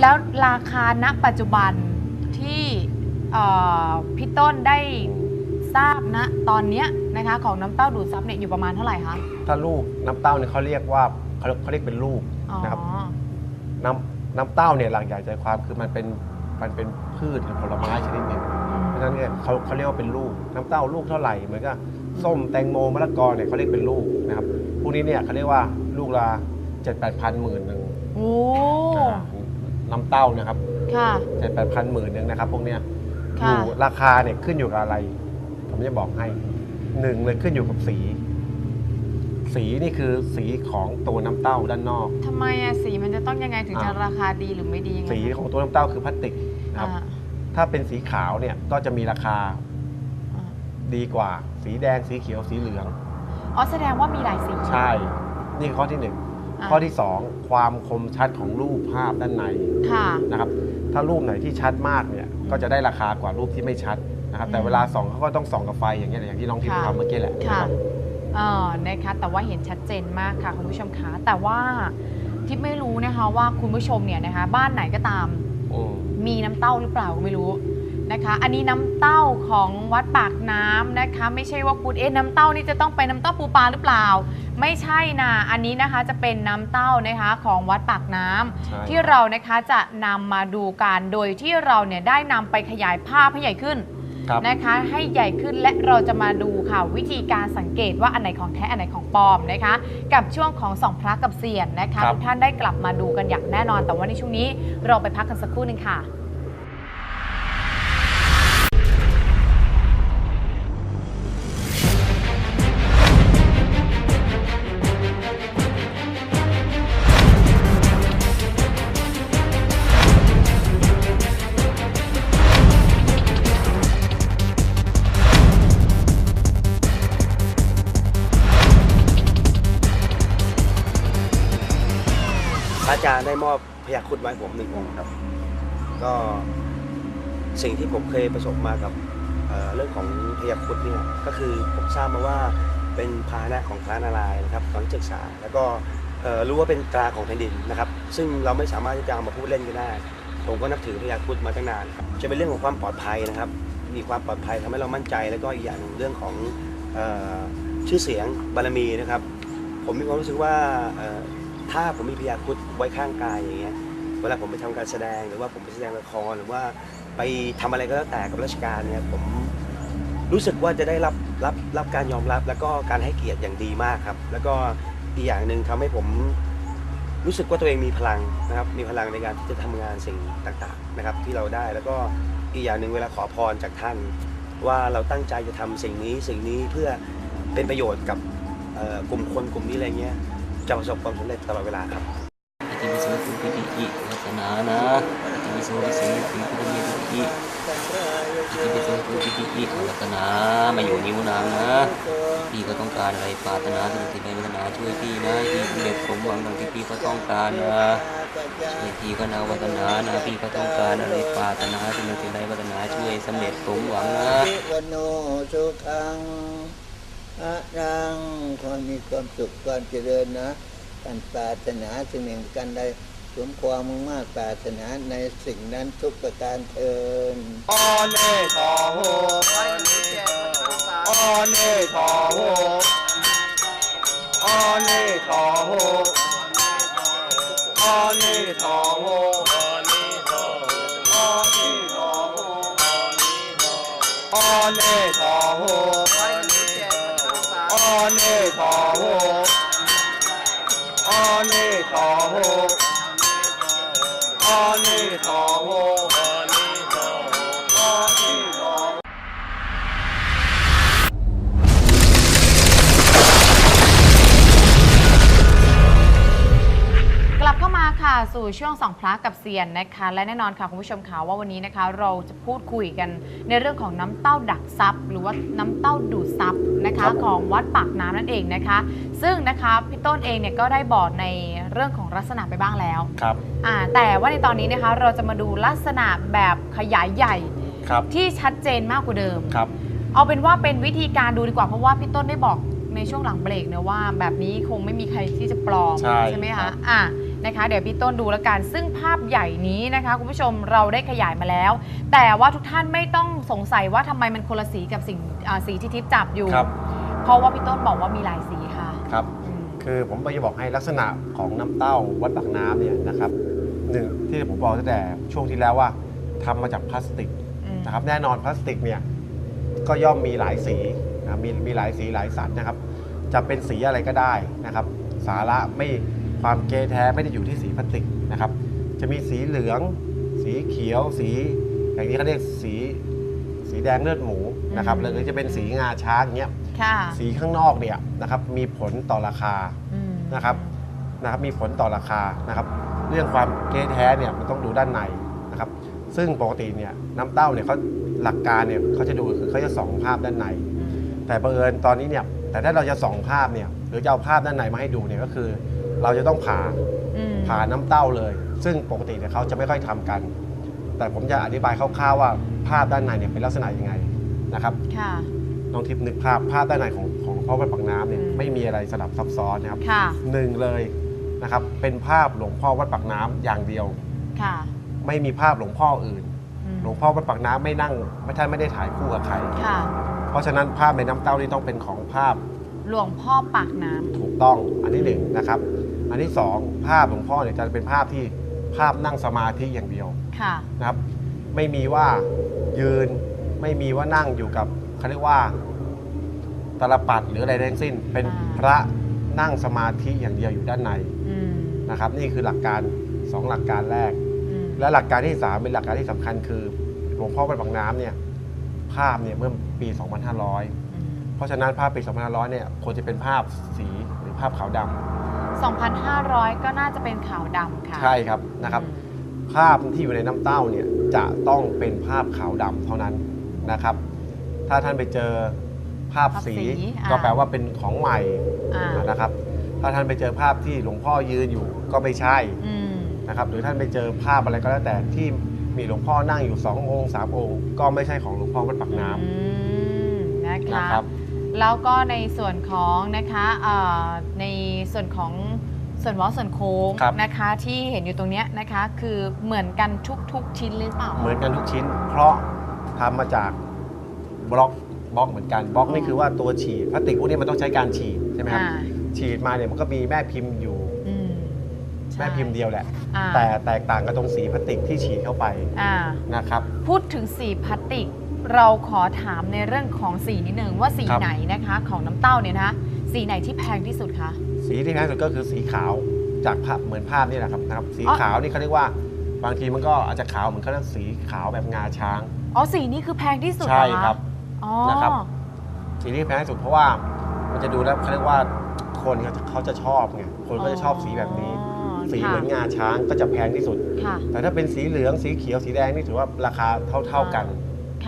แล้วราคาณปัจจุบันที่เอ่อพี่ต้นได้ทราบนะตอนเนี้ยนะคะของน้ำเต้าดูดซับเนี่ยอยู่ประมาณเท่าไหร่คะถ้าลูกน้ำเต้าเนี่ยเขาเรียกว่าเขาเขาเรียกเป็นลูกอ๋อนะครับ น้ำน้ำเต้าเนี่ยหลักใหญ่ใจความคือมันเป็นมันเป็นพืชหรือผลไม้ชนิดหนึ่งเพราะฉะนั้นเนี่ยเขาเขาเรียกว่าเป็นลูกน้ำเต้าลูกเท่าไหร่เหมือนกับส้มแตงโมมะละกอเนี่ยเขาเรียกเป็นลูกนะครับพวกนี้เนี่ยเขาเรียกว่าลูกละเจ็ดแปดพันหมื่นหนึ่งโอ้ น้ำเต้านะครับค่ะ เจ็ดแปดพันหมื่นหนึ่งนะครับ พวกเนี้ยอค่ะ ยู่ราคาเนี่ยขึ้นอยู่กับอะไร ผมจะบอกให้หนึ่งเลยขึ้นอยู่กับสี สีนี่คือสีของตัวน้ำเต้าด้านนอก ทำไมอะสีมันจะต้องยังไงถึงจะอ่า ราคาดีหรือไม่ดียังไงสีคะของตัวน้ำเต้าคือพลาสติกนะครับ อ่าถ้าเป็นสีขาวเนี่ยก็จะมีราคาอ่าดีกว่า สีแดงสีเขียวสีเหลือง อ๋อแสดงว่ามีหลายสีใช่ นี่คือข้อที่หนึ่งอ่า ข้อที่สองความคมชัดของรูปภาพด้านในค่ะ นะครับ ถ้ารูปไหนที่ชัดมากเนี่ยก็จะได้ราคากว่ารูปที่ไม่ชัดนะครับ แต่อืมเวลาส่องเขาก็ต้องส่องกับไฟอย่างเงี้ยอย่างที่น้องทิพย์ค่ะทำเมื่อกี้แหละนะค่ะครับ เออนะคะแต่ว่าเห็นชัดเจนมากค่ะคุณผู้ชมคะแต่ว่าทิพย์ไม่รู้นะคะว่าคุณผู้ชมเนี่ยนะคะบ้านไหนก็ตาม อืม มีน้ำเต้าหรือเปล่าก็ไม่รู้ นะคะ อันนี้น้ำเต้าของวัดปากน้ำนะคะ ไม่ใช่ว่าคุณเอ๊ะน้ำเต้านี่จะต้องไปน้ำเต้าปูปลาหรือเปล่า ไม่ใช่นะอันนี้นะคะจะเป็นน้ำเต้านะคะของวัดปากน้ำใช่ที่เรานะคะจะนำมาดูกันโดยที่เราเนี่ยได้นำไปขยายภาพให้ใหญ่ขึ้นครับ นะคะ ให้ใหญ่ขึ้นและเราจะมาดูค่ะ วิธีการสังเกตว่าอันไหนของแท้อันไหนของปลอมนะคะ กับช่วงของสองพระกับเสียนนะคะครับ ทุกท่านได้กลับมาดูกันอย่างแน่นอน แต่ว่าในช่วงนี้เราไปพักกันสักครู่หนึ่งค่ะ อาจารย์ได้มอบพยาครุดไว้ผมหนึ่งองค์ครับ ก็สิ่งที่ผมเคยประสบมากับเเรื่องของพยาครุดเนี่ยก็คือผมทราบมาว่าเป็นพาหนะของพระนารายณ์นะครับตอนศึกษา แล้วก็รู้ว่าเป็นตราของแผ่นดินนะครับ ซึ่งเราไม่สามารถที่จะเอามาพูดเล่นกันได้ ผมก็นับถือพยาครุดมาตั้งนานครับจะเป็นเรื่องของความปลอดภัยนะครับ มีความปลอดภัยทำให้เรามั่นใจ แล้วก็อีกอย่างเรื่องของออชื่อเสียงบารมีนะครับ ผมมีความรู้สึกว่า ถ้าผมมีพยาครุดไว้ข้างกายอย่างเงี้ยเวลาผมไปทำการแสดงหรือว่าผมไปแสดงละครหรือว่าไปทำอะไรก็แล้วแต่กับราชการเนี่ยผมรู้สึกว่าจะได้รับรับรับการยอมรับ แล้วก็การให้เกียรติอย่างดีมากครับ แล้วก็อีกอย่างหนึ่งทำให้ผมรู้สึกว่าตัวเองมีพลังนะครับ มีพลังในการที่จะทำงานสิ่งต่างๆนะครับ ที่เราได้แล้วก็อีกอย่างหนึ่งเวลาขอพรจากท่าน ว่าเราตั้งใจจะทำสิ่งนี้สิ่งนี้เพื่อเป็นประโยชน์กับกลุ่มคนกลุ่มนี้อะไรเงี้ย จะประสบความสำเร็จตลอดเวลาครับปฏิวิสุขุปิติอิวัฒนานะปฏิวิสุวิสุขุปิติปิติอิปฏิวิสุขุปิติอิวัฒนามาอยู่นิ้วนางนะพี่ก็ต้องการอะไรปรารถนาสิ่งที่ในวัฒนาช่วยพี่นะพี่เร็จสมหวังดังที่พี่ก็ต้องการนะช่วยพี่ก็นาวัฒนานะพี่ก็ต้องการอะไรปรารถนาสิ่งที่ในวัฒนาช่วยสำเร็จสมหวังนะ วิวโนสุขังอะรังขอให้มีความสุขความเจริญนะการปรารถนาสิ่งหนึ่งกันใดสมความมุ่งมากปรารถนาในสิ่งนั้นทุกประการเทินอเนทอโหอเนทอโหอเนทอโหอเนทอโหอเนทอโหอเนทอโหอ เนทอโหอเนทอโหอเน ค่ะสู่ช่วงสองพระกับเซียนนะคะ และแน่นอนค่ะคุณผู้ชมค่ะว่าวันนี้นะคะ เราจะพูดคุยกันในเรื่องของน้ำเต้าดักซับหรือว่าน้ำเต้าดูดซับนะคะครับผมของวัดปากน้ำนั่นเองนะคะ ซึ่งนะคะพี่ต้นเองเนี่ยก็ได้บอกในเรื่องของลักษณะไปบ้างแล้วครับอ่าแต่ว่าในตอนนี้นะคะเราจะมาดูลักษณะแบบขยายใหญ่ครับที่ชัดเจนมากกว่าเดิมครับเอาเป็นว่าเป็นวิธีการดูดีกว่าเพราะว่าพี่ต้นได้บอกในช่วงหลังเบรกเนะว่าแบบนี้คงไม่มีใครที่จะปลอมใช่ไหมครัคะบอะ นะคะเดี๋ยวพี่ต้นดูแล้วกัน ซึ่งภาพใหญ่นี้นะคะคุณผู้ชมเราได้ขยายมาแล้ว แต่ว่าทุกท่านไม่ต้องสงสัยว่าทำไมมันคนละสีกับสิ่งอ่าสีที่ทิพย์จับอยู่ ครับ เพราะว่าพี่ต้นบอกว่ามีหลายสีค่ะครับ อืมคือผมจะบอกให้ลักษณะของน้ำเต้าวัดปากน้ำเนี่ยนะครับหนึ่งที่ผมบอกตั้งแต่ช่วงที่แล้วว่าทำมาจากพลาสติกอืม นะครับแน่นอนพลาสติกเนี่ยก็ย่อมมีหลายสีนะมีมีหลายสีหลายสันนะครับ จะเป็นสีอะไรก็ได้นะครับ สาระไม่ ความเกแท้ไม่ได้อยู่ที่สีพลาสติกนะครับ จะมีสีเหลือง สีเขียว สีอย่างนี้เขาเรียกสีสีแดงเลือดหมูนะครับหรือจะเป็นสีงาช้างเงี้ยค่ะสีข้างนอกเนี่ยนะครับมีผลต่อราคาอืมนะครับนะครับมีผลต่อราคานะครับ เรื่องความเก๊แท้เนี่ยมันต้องดูด้านในนะครับ ซึ่งปกติเนี่ยน้ำเต้าเนี่ยเขาหลักการเนี่ยเขาจะดูคือเขาจะส่องภาพด้านในอืมแต่บังเอิญตอนนี้เนี่ยแต่ถ้าเราจะส่องภาพเนี่ยหรือจะเอาภาพด้านในมาให้ดูเนี่ยก็คือ เราจะต้องผ่าอืมผ่าน้ำเต้าเลย ซึ่งปกติเนี่ยเขาจะไม่ค่อยทำกัน แต่ผมจะอธิบายคร่าวๆว่าภาพด้านในเนี่ยเป็นลักษณะยังไงนะครับค่ะน้องทิพย์นึกภาพภาพด้านในของของหลวงพ่อวัดปากน้ำเนี่ยอืมไม่มีอะไรสลับซับซ้อนนะครับค่ะหนึ่งเลยนะครับเป็นภาพหลวงพ่อวัดปากน้ำอย่างเดียวค่ะไม่มีภาพหลวงพ่ออื่นอืมหลวงพ่อวัดปากน้ำไม่นั่งไม่ท่านไม่ได้ถ่ายคู่กับใครค่ะ เพราะฉะนั้นภาพในน้ำเต้านี่ต้องเป็นของภาพ หลวงพ่อปากน้ำถูกต้องอันที่หนึ่งนะครับ อันที่สองภาพหลวงพ่อเนี่ยจะเป็นภาพที่ภาพนั่งสมาธิอย่างเดียวค่ะ นะครับ ไม่มีว่ายืนไม่มีว่านั่งอยู่กับเขาเรียกว่าตาลปัดหรืออะไรทั้งสิ้น เป็นอ่า พระนั่งสมาธิอย่างเดียวอยู่ด้านในอืมนะครับ นี่คือหลักการสองหลักการแรก อืมและหลักการที่สามเป็นหลักการที่สำคัญคือหลวงพ่อวัดบางน้ำเนี่ยภาพเนี่ยเมื่อปี 2500 อืมเพราะฉะนั้นภาพปี 2500 เนี่ยควรจะเป็นภาพสีหรือภาพขาวดำ 2,500 ก็น่าจะเป็นขาวดำค่ะใช่ครับนะครับ ภาพที่อยู่ในน้ำเต้าเนี่ยจะต้องเป็นภาพขาวดำเท่านั้นนะครับ ถ้าท่านไปเจอภาพสีภาพสีอ่าก็แปลว่าเป็นของใหม่อ่านะครับ ถ้าท่านไปเจอภาพที่หลวงพ่อยืนอยู่ก็ไม่ใช่อืมนะครับ หรือท่านไปเจอภาพอะไรก็แล้วแต่ที่มีหลวงพ่อนั่งอยู่2องค์3องค์ ก็ไม่ใช่ของหลวงพ่อวัดปากน้อืมนะำคะนะครับ แล้วก็ในส่วนของนะคะเอ่อในส่วนของส่วนวอลส่วนโค้งครับนะคะที่เห็นอยู่ตรงเนี้ยนะคะคือเหมือนกันทุก ๆ ชิ้นหรือเปล่า เหมือนกันทุกชิ้น เพราะทำมาจากบล็อกบล็อกเหมือนกันบล็อกนี่คือว่าตัวฉีดพลาสติกพวกนี้มันต้องใช้การฉีดใช่ไหมครับอ่าฉีดมาเนี่ยมันก็มีแม่พิมพ์อยู่อืมใช่แม่พิมพ์เดียวแหละอ่าแต่แตกต่างกันตรงสีพลาสติกที่ฉีดเข้าไปอ่านะครับพูดถึงสีพลาสติก เราขอถามในเรื่องของสีนิดนึงว่าสีครับ ไหนนะคะ ของน้ำเต้าเนี่ยนะคะสีไหนที่แพงที่สุดคะ สีที่แพงสุดก็คือสีขาวจากภาพเหมือนภาพนี่แหละครับนะครับ สีอ๋อ ขาวนี่เขาเรียกว่าบางทีมันก็อาจจะขาวเหมือนเขาเรียกสีขาวแบบงาช้าง อ๋อสีนี้คือแพงที่สุดเหใช่อคะครับ อ๋อนะครับ สีที่แพงที่สุดเพราะว่ามันจะดูแล้วเขาเรียกว่าคนเขาจะเขาจะชอบไงคนก็จะชอบสีแบบนี้ อ๋อสีค่ะเหมือนงาช้างก็จะแพงที่สุด ค่ะ แต่ถ้าเป็นสีเหลืองสีเขียวสีแดงนี่ถือว่าราคาเท่า ๆกัน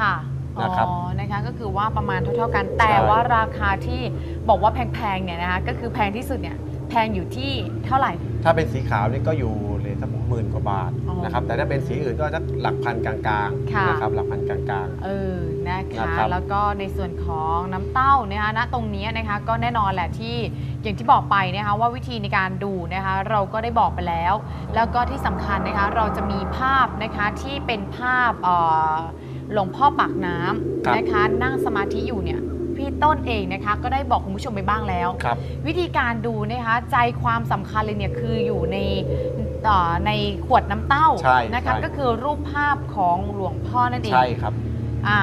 ค่ะนะครับอ๋อนะคะก็คือว่าประมาณเท่าๆกัน แต่ใช่ว่าราคาที่บอกว่าแพงๆเนี่ยนะคะก็คือแพงที่สุดเนี่ยแพงอยู่ที่เท่าไหร่ ถ้าเป็นสีขาวนี่ก็อยู่เลยสักหมื่นกว่าบาทอ๋อนะครับแต่ถ้าเป็นสีอื่นก็สักหลักพันกลางค่ะๆนะครับหลักพันกลางเออนะคะนะครับแล้วก็ในส่วนของน้ำเต้านะคะณตรงนี้นะคะก็แน่นอนแหละที่อย่างที่บอกไปนะคะว่าวิธีในการดูนะคะเราก็ได้บอกไปแล้ว แล้วก็ที่สำคัญนะคะเราจะมีภาพนะคะที่เป็นภาพเอ่อ หลวงพ่อปากน้ครับำนะคะ นั่งสมาธิอยู่เนี่ยพี่ต้นเองนะคะ ก็ได้บอกคุณผู้ชมไปบ้างแล้วๆครับ วิธีการดูนะคะ ใจความสำคัญเลยเนี่ยคืออยู่ในเอ่อในขวดน้ำเต้าใช่นะคะ ใช่ ก็คือรูปภาพของหลวงพ่อนั่นเอง ใช่ครับ อ่า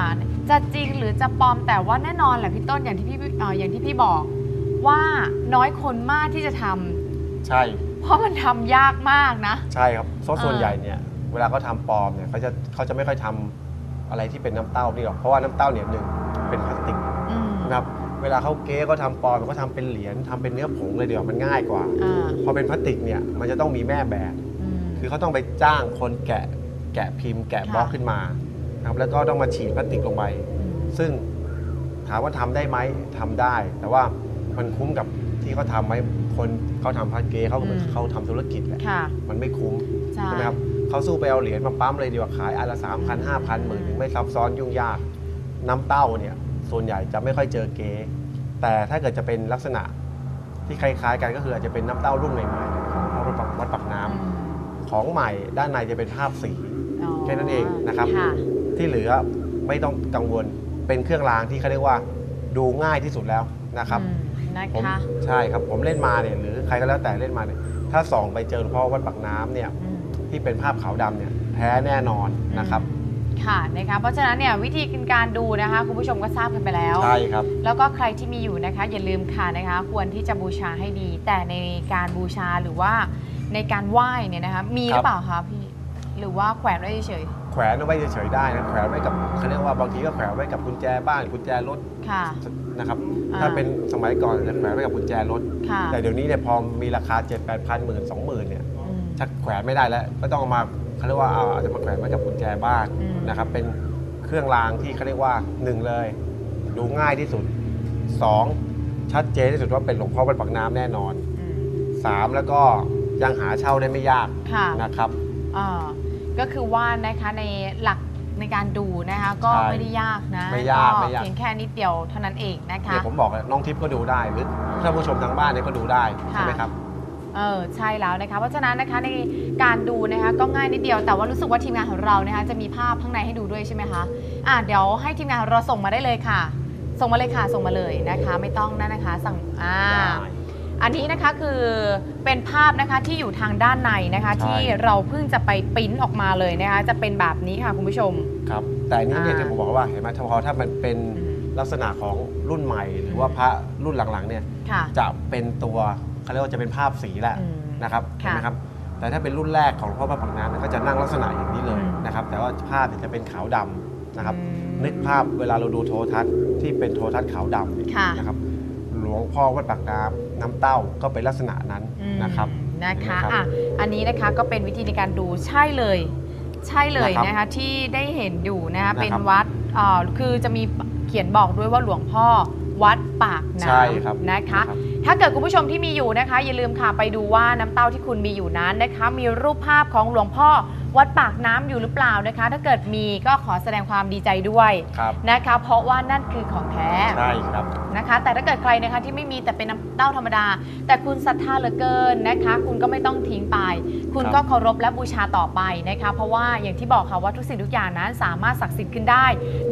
จะจริงหรือจะปลอมแต่ว่าแน่นอนแหละพี่ต้นอย่างที่พี่เอ่ออย่างที่พี่บอกว่าน้อยคนมากที่จะทำใช่เพราะมันทำยากมากนะ ใช่ครับโซส่วนอ่าใหญ่เนี่ยเวลาเขาทำปลอมเนี่ยเขาจะเขาจะไม่ค่อยทำ อะไรที่เป็นน้ำเต้านี่หรอกเพราะว่าน้ำเต้าเนี่ยหนึ่งเป็นพลาสติกอืมนะครับเวลาเขาเก๊เขาทำปลอมเขาทำเป็นเหรียญทำเป็นเนื้อผงเลยเดียวามันง่ายกว่า อ่าพอเป็นพลาสติกเนี่ยมันจะต้องมีแม่แบบ อืม คือเขาต้องไปจ้างคนแกะแกะพิมพ์ แกะค่ะบล็อกขึ้นมานะครับแล้วก็ต้องมาฉีดพลาสติกลงไปมซึ่งถามว่าทำได้ไหมทำได้ แต่ว่ามันคุ้มกับที่เขาทำไหมคนเขาทำพาสเกเขาเหมือนเขาทำธุรกิจแหละค่ะมันไม่คุ้มใช่ ใช่ไหมครับ เขาสู้ไปเอาเหรียญมาปั๊มเลยดีกว่าขายอันละสามพันห้าพันหมื่นหนึ่งไม่ซับซ้อนยุ่งยาก น้ำเต้าเนี่ยส่วนใหญ่จะไม่ค่อยเจอเก๊แต่ถ้าเกิดจะเป็นลักษณะที่คล้ายๆกันก็คืออาจจะเป็นน้ำเต้ารุ่นใหม่ๆของพระพุทธปักวัดปากน้ำอืมของใหม่ด้านในจะเป็นภาพสีอ๋อแค่นั้นเองนะครับค่ะที่เหลือไม่ต้องกังวลเป็นเครื่องรางที่เขาเรียกว่าดูง่ายที่สุดแล้วนะครับอืมนะผมคะใช่ครับผมเล่นมาเนี่ยหรือใครก็แล้วแต่เล่นมาเนี่ยถ้าส่องไปเจอหลวงพ่อวัดปากน้ำเนี่ยอืม ที่เป็นภาพขาวดำเนี่ยแท้แน่นอนนะครับ ค่ะนะคะเพราะฉะนั้นเนี่ยวิธีการดูนะคะคุณผู้ชมก็ทราบกันไปแล้ว ใช่ครับ แล้วก็ใครที่มีอยู่นะคะอย่าลืมค่ะนะคะ ควรที่จะบูชาให้ดี แต่ในการบูชาหรือว่าในการไหว้เนี่ยนะคะมีหรือเปล่าคะพี่หรือว่าแขวนไว้เฉยแขวนเอาไว้เฉยๆได้นะแขวนไว้กับเขาเรียกว่าบางทีก็แขวนไว้กับกุญแจบ้านกุญแจรถๆค่ะ นะครับ อ่าถ้าเป็นสมัยก่อนจะแขวนไว้กับกุญแจรถ ค่ะ แต่เดี๋ยวนี้เนี่ยพอมีราคา 7 8 0 0 0 0หมื่นสองหมื่นเนี่ยอืม ชักแขวนไม่ได้แล้ว ก็ต้องเอามาเขาเรียกว่าเอาอาจจะมาแขวนไว้กับกุญแจบ้านอืม นะครับ เป็นเครื่องรางที่เขาเรียกว่าหนึ่งเลย ดูง่ายที่สุดสองชัดเจนที่สุดว่าเป็นหลวงพ่อวัดปากน้ำแน่นอนอืมสามแล้วก็ยังหาเช่าได้ไม่ยากค่ะนะครับอ่าก็คือว่านะคะในหลักในการดูนะคะ ก็ใช่ไม่ได้ยากนะไม่ยากไม่ยาก เพียงแค่นิดเดียวเท่านั้นเองนะคะเนี่ยผมบอกแล้วน้องทิพย์ก็ดูได้หรือถ้าผู้ชมทางบ้านเนี่ยก็ดูได้ใช่ไหมครับ เออใช่แล้วนะคะ เพราะฉะนั้นนะคะในการดูนะคะก็ง่ายนิดเดียวแต่ว่ารู้สึกว่าทีมงานของเรานะคะจะมีภาพข้างในให้ดูด้วยใช่ไหมคะอะเดี๋ยวให้ทีมงานของเราส่งมาได้เลยค่ะ ส่งมาเลยค่ะส่งมาเลยนะคะ ไม่ต้องนั่นนะคะสั่งอ่าอันนี้นะคะคือเป็นภาพนะคะที่อยู่ทางด้านในนะคะใช่ที่เราเพิ่งจะไปปริ้นออกมาเลยนะคะจะเป็นแบบนี้ค่ะคุณผู้ชมครับแต่อันนี้เนี่ยอ่าที่ผมบอกว่าเห็นไหมถ้าพอถ้ามันเป็นอืมลักษณะของรุ่นใหม่ หรือว่าพระรุ่นหลังๆเนี่ยค่ะจะเป็นตัว เขาเรียกว่าจะเป็นภาพสีแหละอืมนะครับค่ะเห็นไหมครับแต่ถ้าเป็นรุ่นแรกของหลวงพ่อพระปักน้ำเนี่ยก็จะนั่งลักษณะอย่างนี้เลยอืมนะครับแต่ว่าภาพเนี่ยจะเป็นขาวดำนะครับอืมนึกภาพเวลาเราดูโทรทัศน์ที่เป็นโทรทัศน์ขาวดำเนี่ยค่ะ นะครับหลวงพ่อวัดปากน้ำน้ำเต้าก็เป็นลักษณะนั้นอืมนะครับ นะคะเห็นไหมครับอะอันนี้นะคะก็เป็นวิธีในการดูใช่เลย ใช่เลยนะครับนะคะที่ได้เห็นอยู่นะคะนะครับ เป็นวัดอ่าคือจะมีเขียนบอกด้วยว่าหลวงพ่อวัดปากน้ใช่ครับำนะคะนะครับ ถ้าเกิดคุณผู้ชมที่มีอยู่นะคะ อย่าลืมค่ะไปดูว่าน้ำเต้าที่คุณมีอยู่นั้นนะคะ มีรูปภาพของหลวงพ่อวัดปากน้ำอยู่หรือเปล่านะคะ ถ้าเกิดมีก็ขอแสดงความดีใจด้วยครับนะคะ เพราะว่านั่นคือของแท้ใช่ครับนะคะ แต่ถ้าเกิดใครนะคะที่ไม่มีแต่เป็นน้ำเต้าธรรมดา แต่คุณศรัทธาเหลือเกินนะคะ คุณก็ไม่ต้องทิ้งไป คุณครับก็เคารพและบูชาต่อไปนะคะ เพราะว่าอย่างที่บอกค่ะว่าทุกสิ่งทุกอย่างนั้นสามารถศักดิ์สิทธิ์ขึ้นได้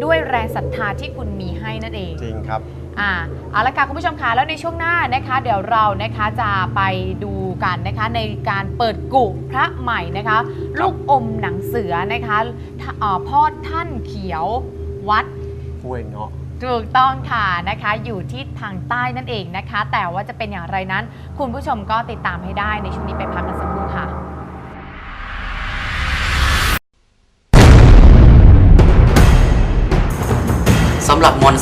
ด้วยแรงศรัทธาที่คุณมีให้นั่นเองจริงครับ อ่าเอาละค่ะคุณผู้ชมคะแล้วในช่วงหน้านะคะ เดี๋ยวเรานะคะจะไปดูกันนะคะในการเปิดกุพระใหม่นะคะ ลูกอมหนังเสือนะคะท่าเอ่อพ่อท่านเขียววัดห้วยเงาะถูกต้องค่ะนะคะอยู่ที่ทางใต้นั่นเองนะคะ แต่ว่าจะเป็นอย่างไรนั้น คุณผู้ชมก็ติดตามให้ได้ในช่วงนี้ไปพักกันสักครู่ค่ะสำหรับมอน